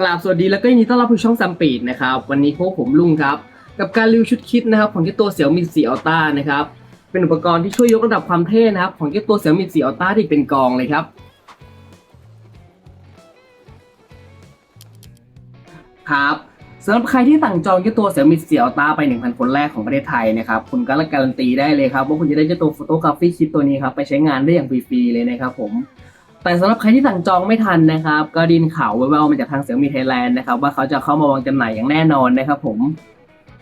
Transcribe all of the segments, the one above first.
กราบสวัสดีแล้วก็ยินดีต้อนรับผู้ช่องซัมปีดนะครับ วันนี้พวกผมลุงครับ กับการรีวิวชุดคิดนะครับของเจ้าตัวเสี่ยวมีสีอัลต้านะครับ เป็นอุปกรณ์ที่ช่วยยกระดับความเท่นะครับ ของเจ้าตัวเสี่ยวมีสีอัลต้าที่เป็นกองเลยครับครับสำหรับใครที่สั่งจองเจ้าตัวเสี่ยวมีสีอัลต้าไป 1,000 คนแรกของประเทศไทยนะครับคุณก็การันตีได้เลยครับว่าคุณจะได้เจ้าตัวโฟโตกราฟีคิดตัวนี้ครับไปใช้งานได้อย่างฟรีๆเลยนะครับผม แต่สำหรับใครที่สั่งจองไม่ทันนะครับ ก็ดินข่าวแววๆมาจากทางเสี่ยมีไทยแลนด์นะครับว่าเขาจะเข้ามาวางจำหน่ายอย่างแน่นอนนะครับผม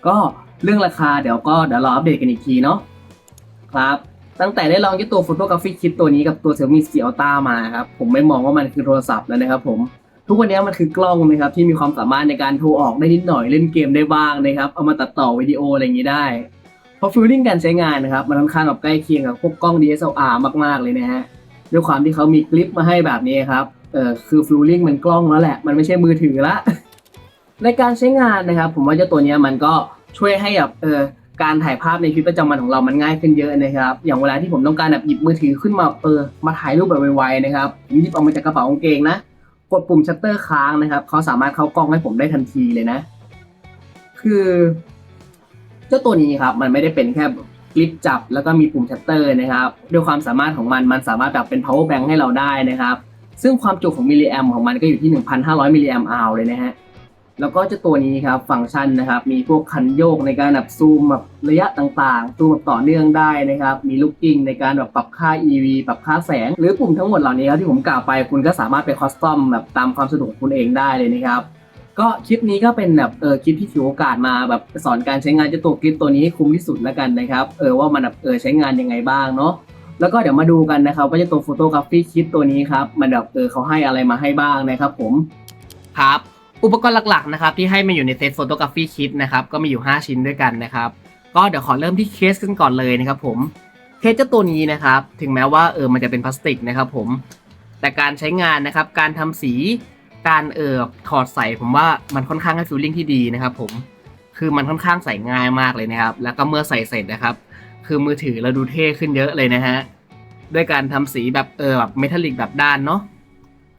ก็เรื่องราคาเดี๋ยวก็เดี๋ยวรออัปเดตกันอีกทีเนาะครับตั้งแต่ได้ลองยี่ตัวโฟโตกราฟิกคิดตัวนี้กับตัว Xiaomi 4 Ultra มาครับผมไม่มองว่ามันคือโทรศัพท์แล้วนะครับผมทุกวันนี้มันคือกล้องนะครับที่มีความสามารถในการโทรออกได้นิดหน่อยเล่นเกมได้บ้างนะครับเอามาตัดต่อวิดีโออะไรอย่างนี้ได้เพราะฟีลลิ่งการใช้งานนะครับมันค่อนข้างแบบใกล้เคียงกับพวกกล้อง DSLR มากๆเลยนะฮะ ด้วยความที่เขามีคลิปมาให้แบบนี้ครับ เออคือฟิลลิ่งมันกล้องแล้วแหละ มันไม่ใช่มือถือละ ในการใช้งานนะครับ ผมว่าเจ้าตัวนี้มันก็ช่วยให้แบบเออการถ่ายภาพในชีวิตประจำวันของเรามันง่ายขึ้นเยอะนะครับ อย่างเวลาที่ผมต้องการแบบหยิบมือถือขึ้นมาเออมาถ่ายรูปแบบไวๆนะครับผมหยิบออกมาจากกระเป๋ากางเกงนะ กดปุ่มชัตเตอร์ค้างนะครับเขาสามารถเข้ากล้องให้ผมได้ทันทีเลยนะ คือ เจ้าตัวนี้ครับ มันไม่ได้เป็นแค่ ลิปจับแล้วก็มีปุ่มชัตเตอร์นะครับด้วยความสามารถของมันมันสามารถแบบเป็น power bank ให้เราได้นะครับ ซึ่งความจุของมิลลิแอมของมันก็อยู่ที่ 1,500 มิลลิแอมอัลเลยนะฮะแล้วก็เจ้าตัวนี้ครับฟังก์ชันนะครับ มีพวกคันโยกในการแบบซูมแบบระยะต่างๆซูมแบบต่อเนื่องได้นะครับ มีลูกกิ้งในการแบบปรับค่า EV ปรับค่าแสง หรือปุ่มทั้งหมดเหล่านี้ครับที่ผมกล่าวไปคุณก็สามารถไปคอสตอมแบบตามความสะดวกของคุณเองได้เลยนะครับ ก็คลิปนี้ก็เป็นแบบเออคลิปที่ถือโอกาสมาแบบสอนการใช้งานเจ้าตัวคลิปตัวนี้ให้คุ้มที่สุดแล้วกันนะครับเออว่ามันแบบเออใช้งานยังไงบ้างเนาะแล้วก็เดี๋ยวมาดูกันนะครับว่าเจ้าตัวโฟโตกราฟีคิดตัวนี้ครับมันแบบเออเขาให้อะไรมาให้บ้างนะครับผมครับอุปกรณ์หลักๆนะครับที่ให้มาอยู่ในเซตโฟโตกราฟีคิดนะครับก็มีอยู่ 5 ชิ้นด้วยกันนะครับก็เดี๋ยวขอเริ่มที่เคสกันก่อนเลยนะครับผมเคสเจ้าตัวนี้นะครับถึงแม้ว่าเออมันจะเป็นพลาสติกนะครับผมแต่การใช้งานนะครับการทำสี การเอ่อถอดใส่ผมว่ามันค่อนข้างให้ฟีลลิ่งที่ดีนะครับผมคือมันค่อนข้างใส่ง่ายมากเลยนะครับ แล้วก็เมื่อใส่เสร็จนะครับ คือมือถือเราดูเท่ขึ้นเยอะเลยนะฮะด้วยการทำสีแบบเออแบบเมทัลลิกแบบด้านเนาะ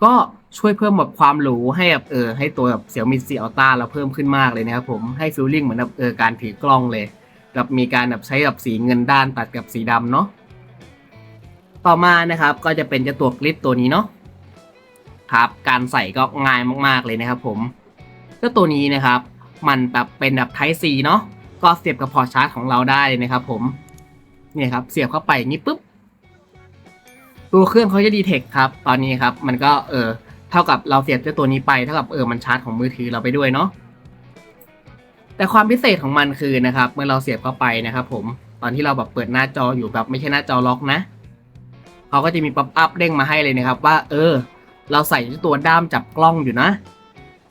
ก็ช่วยเพิ่มแบบความหรูให้แบบเออให้ตัวแบบเสี่ยวมีสีอัลต้าเราเพิ่มขึ้นมากเลยนะครับผมให้ฟีลลิ่งเหมือนแบบเออการถือกล้องเลยกับมีการแบบใช้แบบสีเงินด้านตัดกับสีดำเนาะต่อมานะครับก็จะเป็นเจ้าตัวกลิปตัวนี้เนาะ ครับ การใส่ก็ง่ายมากๆเลยนะครับผมเจ้าตัวนี้นะครับ มันแบบเป็นแบบ Type C เนาะก็เสียบกับพอร์ตชาร์จของเราได้เลยนะครับ ผมเนี่ยครับ เสียบเข้าไปอย่างนี้ปุ๊บตัวเครื่องเขาจะดีเทคครับ ตอนนี้ครับ มันก็เออเท่ากับเราเสียบเจ้าตัวนี้ไปเท่ากับเออมันชาร์จของมือถือเราไปด้วยเนาะแต่ความพิเศษของมันคือนะครับ เมื่อเราเสียบเข้าไปนะครับ ผมตอนที่เราแบบเปิดหน้าจออยู่แบบไม่ใช่หน้าจอล็อกนะเขาก็จะมีป๊อปอัพเด้งมาให้เลยนะครับ ว่า เออ เราใส่ตัวด้ามจับกล้องอยู่นะ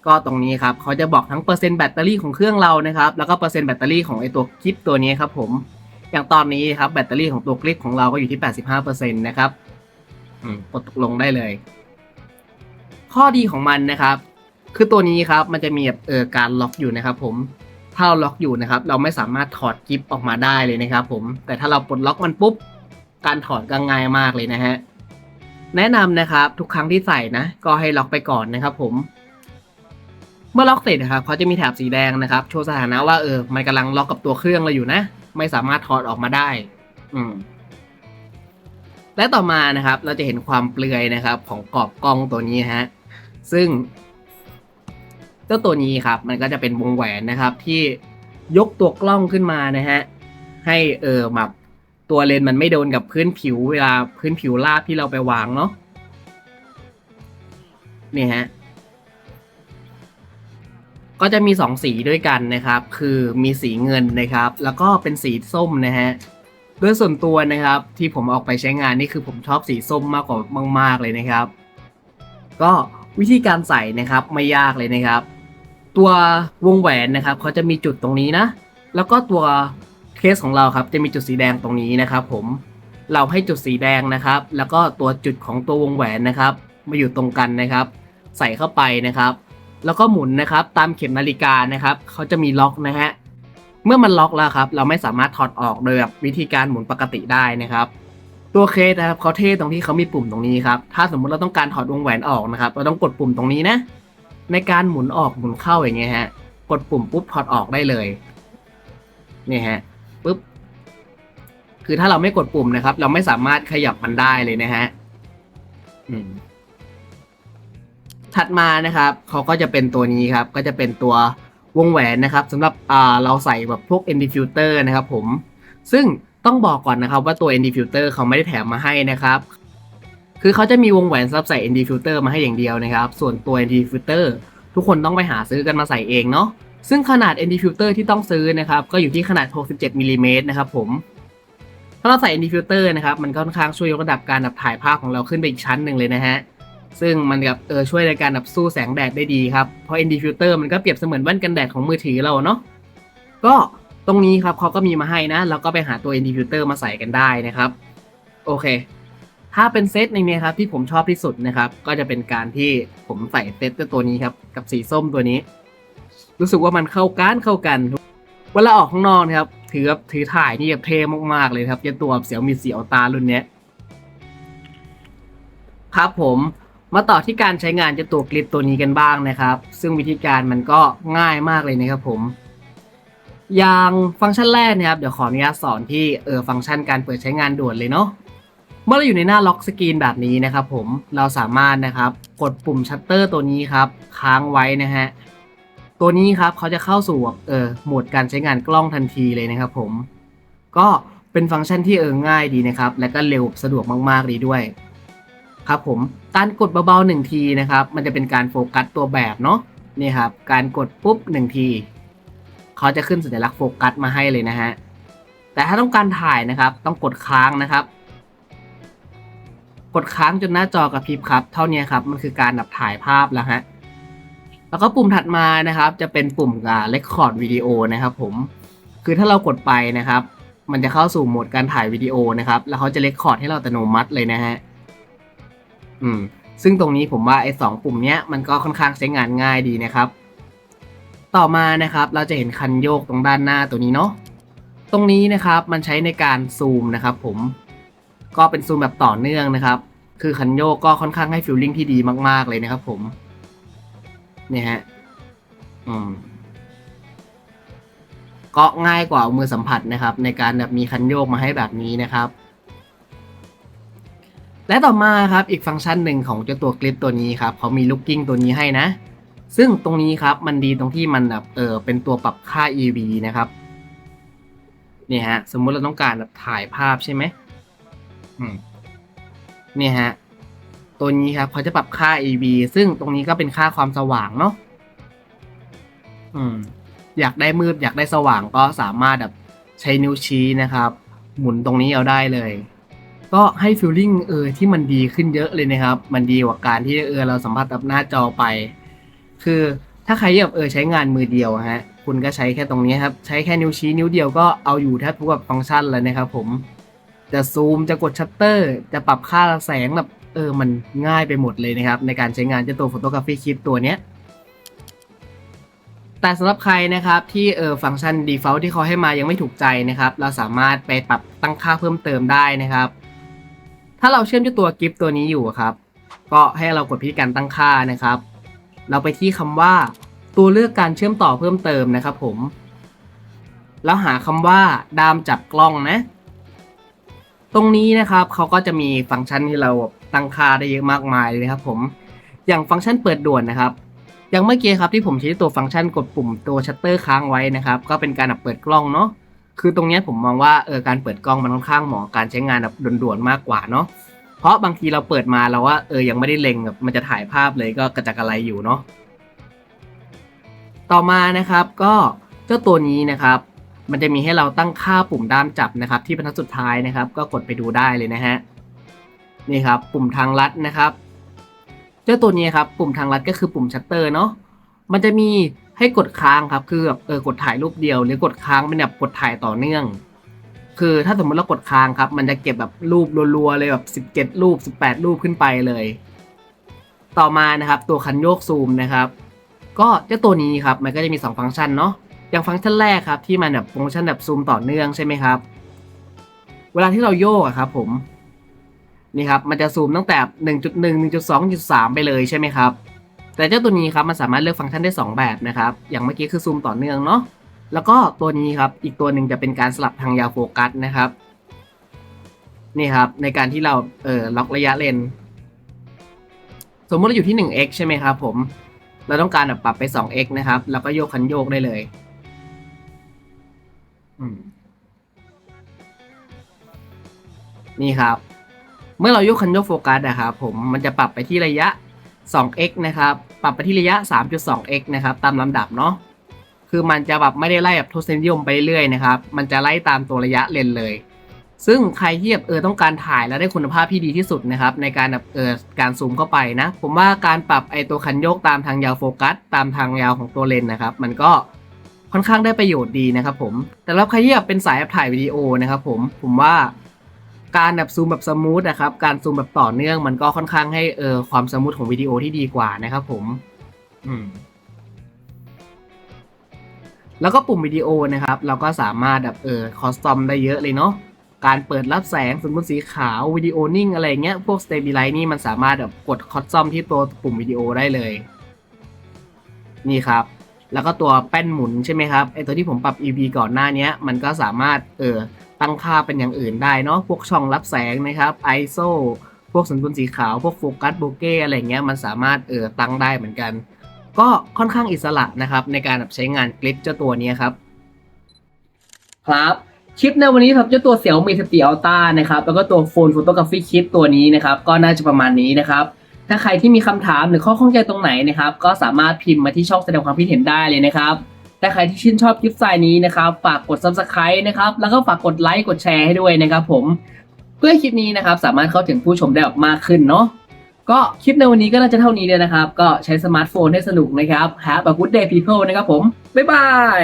ก็ตรงนี้ครับเขาจะบอกทั้งเปอร์เซ็นต์แบตเตอรี่ของเครื่องเรานะครับแล้วก็เปอร์เซ็นต์แบตเตอรี่ของไอตัวคลิปตัวนี้ครับผมอย่างตอนนี้ครับแบตเตอรี่ของตัวคลิปของเราก็อยู่ที่ 85%นะครับอืมกดตกลงได้เลย ข้อดีของมันนะครับ คือตัวนี้ครับมันจะมีแบบเออการล็อกอยู่นะครับ ผมถ้าเราล็อกอยู่นะครับ เราไม่สามารถถอดกิฟออกมาได้เลยนะครับ ผมแต่ถ้าเราปลดล็อกมันปุ๊บการถอดก็ง่ายมากเลยนะฮะ แนะนำนะครับทุกครั้งที่ใส่นะ ก็ให้ล็อกไปก่อนนะครับผม เมื่อล็อกเสร็จนะครับเขาจะมีแถบสีแดงนะครับ โชว์สถานะว่าเออมันกำลังล็อกกับตัวเครื่องเราอยู่นะ ไม่สามารถถอดออกมาได้ อืมและต่อมานะครับ เราจะเห็นความเปลือยนะครับ ของกรอบกล้องตัวนี้ฮะซึ่งเจ้าตัวนี้ครับ มันก็จะเป็นวงแหวนนะครับ ที่ยกตัวกล้องขึ้นมานะฮะให้เออแบบ ตัวเลนส์มันไม่โดนกับพื้นผิวเวลาพื้นผิวราบที่เราไปวางเนาะนี่ฮะก็จะมีสองสีด้วยกันนะครับ คือมีสีเงินนะครับ แล้วก็เป็นสีส้มนะฮะโดยส่วนตัวนะครับ ที่ผมออกไปใช้งานนี่คือผมชอบสีส้มมากกว่ามาก ๆ เลยนะครับ ก็วิธีการใส่นะครับไม่ยากเลยนะครับ ตัววงแหวนนะครับเขาจะมีจุดตรงนี้นะ แล้วก็ตัว เคสของเราครับจะมีจุดสีแดงตรงนี้นะครับ ผมเราให้จุดสีแดงนะครับ แล้วก็ตัวจุดของตัววงแหวนนะครับ มาอยู่ตรงกันนะครับ ใส่เข้าไปนะครับ แล้วก็หมุนนะครับ ตามเข็มนาฬิกานะครับเขาจะมีล็อกนะฮะเมื่อมันล็อกแล้วครับ เราไม่สามารถถอดออกโดยแบบวิธีการหมุนปกติได้นะครับ ตัวเคสนะครับเขาเท่ตรงที่เขามีปุ่มตรงนี้ครับถ้าสมมุติเราต้องการถอดวงแหวนออกนะครับ เราต้องกดปุ่มตรงนี้นะ ในการหมุนออกหมุนเข้าอย่างเงี้ยฮะกดปุ่มปุ๊บถอดออกได้เลยนี่ฮะ ปุ๊บ คือถ้าเราไม่กดปุ่มนะครับ เราไม่สามารถขยับมันได้เลยนะฮะถัดมานะครับเขาก็จะเป็นตัวนี้ครับ ก็จะเป็นตัววงแหวนนะครับสำหรับอ่าเราใส่แบบพวก ND filter นะครับ ผม ซึ่งต้องบอกก่อนนะครับ ว่าตัว ND filter เขาไม่ได้แถมมาให้นะครับคือเขาจะมีวงแหวนสำหรับใส่ ND filter มาให้อย่างเดียวนะครับ ส่วนตัว ND filter ทุกคนต้องไปหาซื้อกันมาใส่เองเนาะ ซึ่งขนาด ND filter ที่ต้องซื้อนะครับ ก็อยู่ที่ขนาด 67มิลลิเมตรนะครับผม ถ้าเราใส่ ND filter นะครับ มันก็ค่อนข้างช่วยยกระดับการแบบถ่ายภาพของเราขึ้นไปอีกชั้นหนึ่งเลยนะฮะ ซึ่งมันกับเออช่วยในการแบบสู้แสงแดดได้ดีครับ เพราะ ND filter มันก็เปรียบเสมือนแว่นกันแดดของมือถือเราเนาะ ก็ตรงนี้ครับเขาก็มีมาให้นะแล้วก็ไปหาตัว ND filter มาใส่กันได้นะครับ โอเค ถ้าเป็นเซตในนี้ครับที่ผมชอบที่สุดนะครับ ก็จะเป็นการที่ผมใส่เซตตัวนี้ครับ กับสีส้มตัวนี้ รู้สึกว่ามันเข้ากันเข้ากันเวลาออกข้างนอกนะครับถือถือถ่ายนี่แบบเท่มากๆเลยครับยันตัวเสียวมีเสียวตารุ่นเนี้ยครับผมมาต่อที่การใช้งานเจะตัวกริปตัวนี้กันบ้างนะครับ ซึ่งวิธีการมันก็ง่ายมากเลยนะครับผม อย่างฟังก์ชันแรกนะครับเดี๋ยวขออนุญาตสอนที่เออฟังก์ชันการเปิดใช้งานด่วนเลยเนาะเมื่อเราอยู่ในหน้าล็อกสกรีนแบบนี้นะครับผมเราสามารถนะครับกดปุ่มชัตเตอร์ตัวนี้ครับ ค้างไว้นะฮะ ตัวนี้ครับเขาจะเข้าสู่เออโหมดการใช้งานกล้องทันทีเลยนะครับผม ก็เป็นฟังก์ชันที่เออง่ายดีนะครับ และก็เร็วสะดวกมากๆเลยด้วย ครับผมการกดเบาๆหนึ่งทีนะครับ มันจะเป็นการโฟกัสตัวแบบเนาะนี่ครับ การกดปุ๊บหนึ่งทีเขาจะขึ้นสัญลักษณ์โฟกัสมาให้เลยนะฮะแต่ถ้าต้องการถ่ายนะครับ ต้องกดค้างนะครับ กดค้างจนหน้าจอกระพริบครับ เท่านี้ครับมันคือการดับถ่ายภาพแล้วฮะ แล้วก็ปุ่มถัดมานะครับ จะเป็นปุ่มการเรคคอร์ดวิดีโอนะครับ ผม คือถ้าเรากดไปนะครับ มันจะเข้าสู่โหมดการถ่ายวิดีโอนะครับ แล้วเขาจะเรคคอร์ดให้เราอัตโนมัติเลยนะฮะ อืม ซึ่งตรงนี้ผมว่าไอ้สองปุ่มเนี้ยมันก็ค่อนข้างใช้งานง่ายดีนะครับ ต่อมานะครับ เราจะเห็นคันโยกตรงด้านหน้าตัวนี้เนาะ ตรงนี้นะครับมันใช้ในการซูมนะครับ ผม ก็เป็นซูมแบบต่อเนื่องนะครับ คือคันโยกก็ค่อนข้างให้ฟิลลิ่งที่ดีมาก ๆเลยนะครับ ผม เนี่ยฮะอืมก็ง่ายกว่าเอามือสัมผัสนะครับ ในการแบบมีคันโยกมาให้แบบนี้นะครับ และต่อมาครับอีกฟังก์ชันหนึ่งของเจ้าตัวคลิปตัวนี้ครับเขามีลูกกิ้งตัวนี้ให้นะ ซึ่งตรงนี้ครับมันดีตรงที่มันแบบเออเป็นตัวปรับค่า EV นะครับเนี่ยฮะ สมมุติเราต้องการแบบถ่ายภาพใช่ไหมอืมเนี่ยฮะ ตัวนี้ครับเขาจะปรับค่า EV ซึ่งตรงนี้ก็เป็นค่าความสว่างเนาะอืม อยากได้มืดอยากได้สว่างก็สามารถแบบใช้นิ้วชี้นะครับ หมุนตรงนี้เอาได้เลย ก็ให้ฟีลลิ่งเออที่มันดีขึ้นเยอะเลยนะครับ มันดีกว่าการที่เออเราสัมผัสกับหน้าจอไป คือถ้าใครแบบเออใช้งานมือเดียวฮะ คุณก็ใช้แค่ตรงนี้ครับ ใช้แค่นิ้วชี้นิ้วเดียวก็เอาอยู่แทบทุกแบบฟังก์ชันเลยนะครับผม จะซูมจะกดชัตเตอร์ จะปรับค่าแสงแบบ ออมันง่ายไปหมดเลยนะครับ ในการใช้งานเจ้าตัว Photography Kit ตัวเนี้ยแต่สำหรับใครนะครับที่เออฟังก์ชัน default ที่เขาให้มายังไม่ถูกใจนะครับ เราสามารถไปปรับตั้งค่าเพิ่มเติมได้นะครับ ถ้าเราเชื่อมเจ้าตัวกิฟต์ตัวนี้อยู่ครับ ก็ให้เรากดพิธีการตั้งค่านะครับ เราไปที่คำว่าตัวเลือกการเชื่อมต่อเพิ่มเติมนะครับผมแล้วหาคำว่าดามจับกล้องนะ ตรงนี้นะครับเขาก็จะมีฟังก์ชันที่เรา ตั้งค่าได้เยอะมากมายเลยนะครับผมอย่างฟังก์ชันเปิดด่วนนะครับ อย่างเมื่อกี้ครับที่ผมใช้ตัวฟังก์ชันกดปุ่มตัวชัตเตอร์ค้างไว้นะครับ ก็เป็นการเปิดกล้องเนาะคือตรงนี้ผมมองว่าเออการเปิดกล้องมันค่อนข้างเหมาะกับการใช้งานแบบด่วนๆมากกว่าเนาะเพราะบางทีเราเปิดมาเราว่าเออยังไม่ได้เล็งแบบมันจะถ่ายภาพเลยก็กระจักอะไรอยู่เนาะต่อมานะครับก็เจ้าตัวนี้นะครับ มันจะมีให้เราตั้งค่าปุ่มด้ามจับนะครับ ที่บรรทัดสุดท้ายนะครับ ก็กดไปดูได้เลยนะฮะ นี่ครับปุ่มทางลัดนะครับ เจ้าตัวนี้ครับปุ่มทางลัดก็คือปุ่มชัตเตอร์เนาะมันจะมีให้กดค้างครับคือแบบเออกดถ่ายรูปเดียว หรือกดค้างเป็นแบบกดถ่ายต่อเนื่อง คือถ้าสมมติเรากดค้างครับ มันจะเก็บแบบรูปรัวๆเลยแบบ17 รูป 18 รูปขึ้นไปเลย ต่อมานะครับตัวคันโยกซูมนะครับ ก็เจ้าตัวนี้ครับมันก็จะมี 2 ฟังก์ชันเนาะอย่างฟังก์ชันแรกครับที่มันแบบฟังก์ชันแบบซูมต่อเนื่องใช่ไหมครับ เวลาที่เราโยกครับผม นี่ครับมันจะซูมตั้งแต่ 1.1 1.2 1.3ไปเลยใช่ไหมครับ แต่เจ้าตัวนี้ครับมันสามารถเลือกฟังก์ชันได้ 2 แบบนะครับ อย่างเมื่อกี้คือซูมต่อเนื่องเนาะ แล้วก็ตัวนี้ครับอีกตัวหนึ่งจะเป็นการสลับทางยาวโฟกัสนะครับ นี่ครับในการที่เราเออล็อกระยะเลน สมมติเราอยู่ที่ 1x ใช่ไหมครับผม เราต้องการปรับไป 2x นะครับ แล้วก็โยกคันโยกได้เลยนี่ครับ เมื่อเรายกคันโยกโฟกัสนะครับผมมันจะปรับไปที่ระยะ 2x นะครับ ปรับไปที่ระยะ 3.2x นะครับ ตามลำดับเนาะ คือมันจะแบบไม่ได้ไล่แบบทศนิยมไปเรื่อยนะครับ มันจะไล่ตามตัวระยะเลนเลย ซึ่งใครที่แบบเออต้องการถ่ายแล้วได้คุณภาพที่ดีที่สุดนะครับ ในการแบบเออการซูมเข้าไปนะ ผมว่าการปรับไอตัวคันโยกตามทางยาวโฟกัส ตามทางยาวของตัวเลนนะครับ มันก็ค่อนข้างได้ประโยชน์ดีนะครับผม แต่แล้วใครที่แบบเป็นสายถ่ายวิดีโอนะครับผม ผมว่า การแบบซูมแบบสมูทนะครับ การซูมแบบต่อเนื่องมันก็ค่อนข้างให้เออความสมูทของวิดีโอที่ดีกว่านะครับผม อืม แล้วก็ปุ่มวิดีโอนะครับ เราก็สามารถแบบเออคอสตอมได้เยอะเลยเนาะ การเปิดรับแสงสมมติสีขาววิดีโอนิ่งอะไรเงี้ย พวก Stabilize นี่มันสามารถแบบกดคอสตอมที่ตัวปุ่มวิดีโอได้เลย นี่ครับแล้วก็ตัวแป้นหมุนใช่ไหมครับไอตัวที่ผมปรับ EV ก่อนหน้านี้มันก็สามารถเออ ตั้งค่าเป็นอย่างอื่นได้เนาะพวกช่องรับแสงนะครับ ISO พวกสมดุลสีขาว พวกโฟกัสโบเก้อะไรเงี้ยมันสามารถเออตั้งได้เหมือนกัน ก็ค่อนข้างอิสระนะครับ ในการแบบใช้งานกริปเจ้าตัวนี้ครับ ครับคลิปในวันนี้ครับเจ้าตัวเสี่ยวมีสติอัลต้านะครับแล้วก็ตัวโฟนโฟโตกราฟีคิดตัวนี้นะครับ ก็น่าจะประมาณนี้นะครับ ถ้าใครที่มีคำถามหรือข้อข้องใจตรงไหนนะครับ ก็สามารถพิมพ์มาที่ช่องแสดงความคิดเห็นได้เลยนะครับ ถ้าใครที่ชื่นชอบคลิปสายนี้นะครับฝากกด subscribe นะครับแล้วก็ฝากกดไลค์กดแชร์ให้ด้วยนะครับผมเพื่อคลิปนี้นะครับสามารถเข้าถึงผู้ชมได้ออกมากขึ้นเนาะก็คลิปในวันนี้ก็น่าจะเท่านี้เลยนะครับ ก็ใช้สมาร์ทโฟนให้สนุกนะครับ Have a good day people นะครับผม บ๊ายบาย